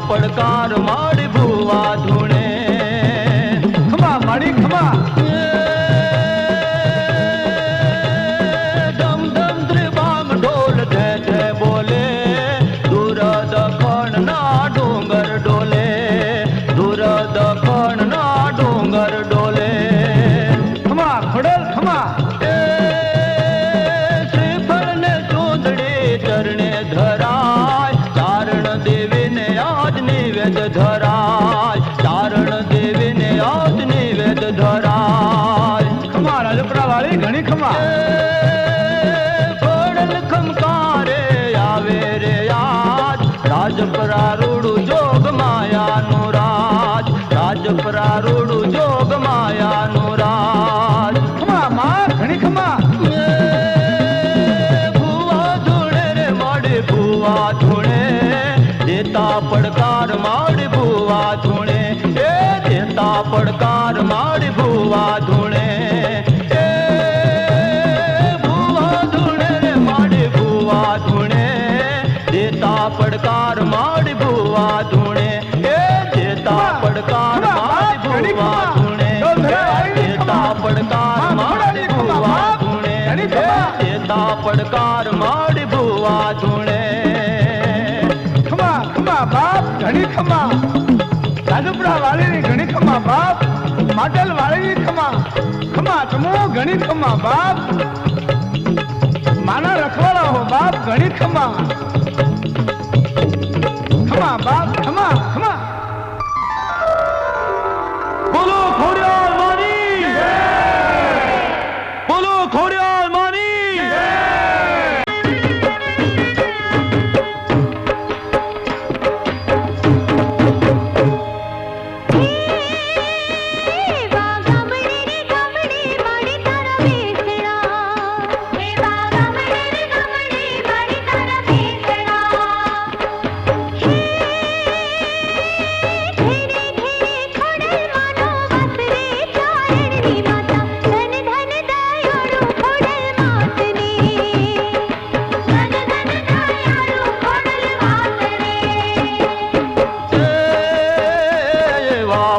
પડકાર માડી ભુવા ધૂણે. ખમા માડી ખમા. ધમ નિવેદ ધરાય. ચારણ દેવીને આજ નિવેદ ધરાય. ખમા રાજપરા વાળી ઘણી ખમા ખોડલ ખમકારે આવે રે યાદ. રાજ રૂડું પડકાર માડ ભુવા ધૂણે. એ જેતા પડકાર માડ ભુવા ધૂણે જેતા પડકાર માડ ભુવા. ધૂણે. જેતા પડકાર માડ ભુવા ધૂણે. ખમા ખમા બાપ ઘણી ખમા. રાજપરા વાળીની ઘણી ખમા બાપ. માટલ વાળીની ખમા. ખમા તમો ઘણી ખમા બાપ. માના રખવાળા હો બાપ ઘણી ખમા. ખમા બાપ ખમા ખમા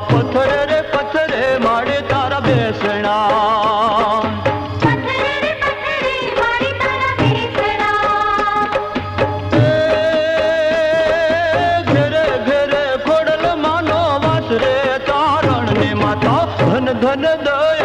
પથરે રે પથરે માડે તારા બેસણા. ઘરે ઘરે ખોડલ માનો વાસ રે તારણ ને માતા ધન ધન દય